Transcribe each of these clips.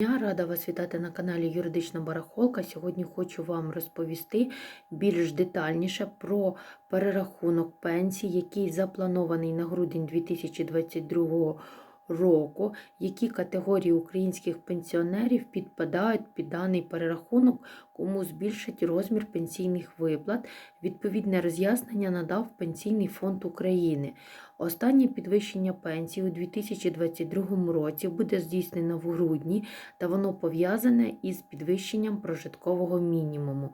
Я рада вас вітати на каналі Юридична Барахолка. Сьогодні хочу вам розповісти більш детальніше про перерахунок пенсій, який запланований на грудень 2022 року, які категорії українських пенсіонерів підпадають під даний перерахунок, кому збільшить розмір пенсійних виплат. Відповідне роз'яснення надав Пенсійний фонд України. Останнє підвищення пенсій у 2022 році буде здійснено в грудні, та воно пов'язане із підвищенням прожиткового мінімуму.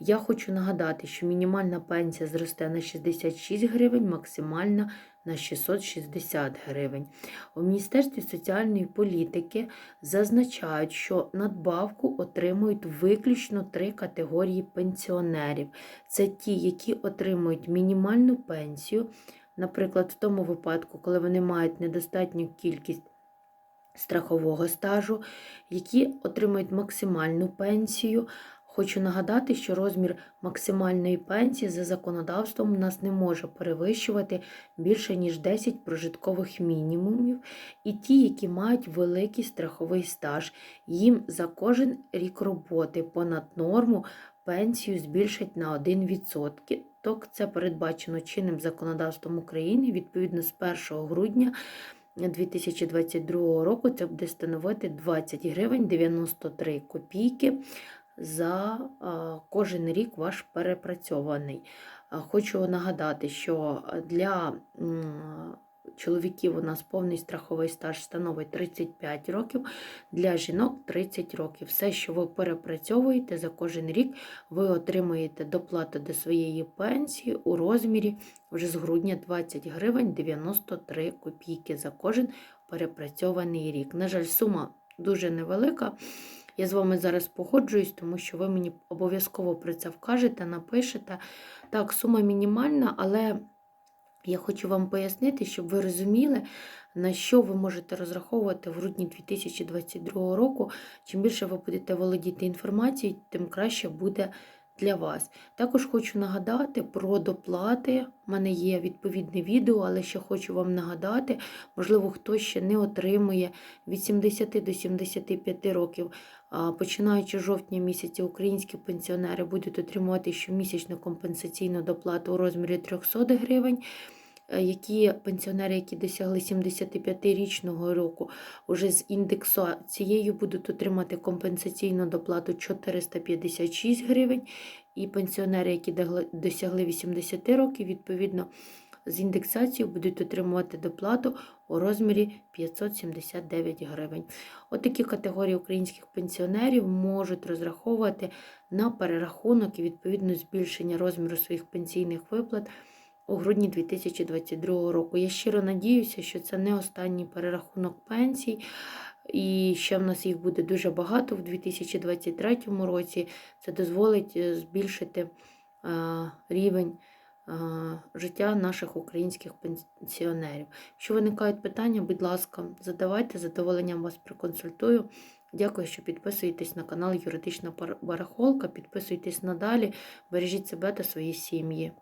Я хочу нагадати, що мінімальна пенсія зросте на 66 гривень, максимальна на 660 гривень. У Міністерстві соціальної політики зазначають, що надбавку отримують виключно три категорії пенсіонерів: це ті, які отримують мінімальну пенсію. Наприклад, в тому випадку, коли вони мають недостатню кількість страхового стажу, які отримують максимальну пенсію. Хочу нагадати, що розмір максимальної пенсії за законодавством у нас не може перевищувати більше, ніж 10 прожиткових мінімумів, і ті, які мають великий страховий стаж, їм за кожен рік роботи понад норму пенсію збільшать на 1%. Тобто це передбачено чинним законодавством України. Відповідно з 1 грудня 2022 року це буде становити 20 гривень 93 копійки за кожен рік ваш перепрацьований. Хочу нагадати, що для чоловіків у нас повний страховий стаж становить 35 років, для жінок 30 років. Все, що ви перепрацьовуєте за кожен рік, ви отримуєте доплату до своєї пенсії у розмірі вже з грудня 20 гривень 93 копійки за кожен перепрацьований рік. На жаль, сума дуже невелика. Я з вами зараз погоджуюсь, тому що ви мені обов'язково про це вкажете, напишете. Так, сума мінімальна, але я хочу вам пояснити, щоб ви розуміли, на що ви можете розраховувати в грудні 2022 року. Чим більше ви будете володіти інформацією, тим краще буде для вас. Також хочу нагадати про доплати. У мене є відповідне відео, але ще хочу вам нагадати, можливо, хтось ще не отримує від 70 до 75 років. Починаючи жовтня місяця, українські пенсіонери будуть отримувати щомісячну компенсаційну доплату у розмірі 300 гривень. Е, які пенсіонери, які досягли 75-річного року, уже з індексацією будуть отримати компенсаційну доплату 456 гривень, і пенсіонери, які досягли 80 років, відповідно, з індексацією будуть отримувати доплату у розмірі 579 гривень. Отакі От категорії українських пенсіонерів можуть розраховувати на перерахунок і відповідно збільшення розміру своїх пенсійних виплат у грудні 2022 року. Я щиро надіюся, що це не останній перерахунок пенсій, і ще в нас їх буде дуже багато в 2023 році. Це дозволить е, збільшити е, рівень. Е, життя наших українських пенсіонерів. Якщо виникають питання, будь ласка, задавайте, з задоволенням вас проконсультую. Дякую, що підписуєтесь на канал Юридична Барахолка, підписуйтесь надалі, бережіть себе та свої сім'ї.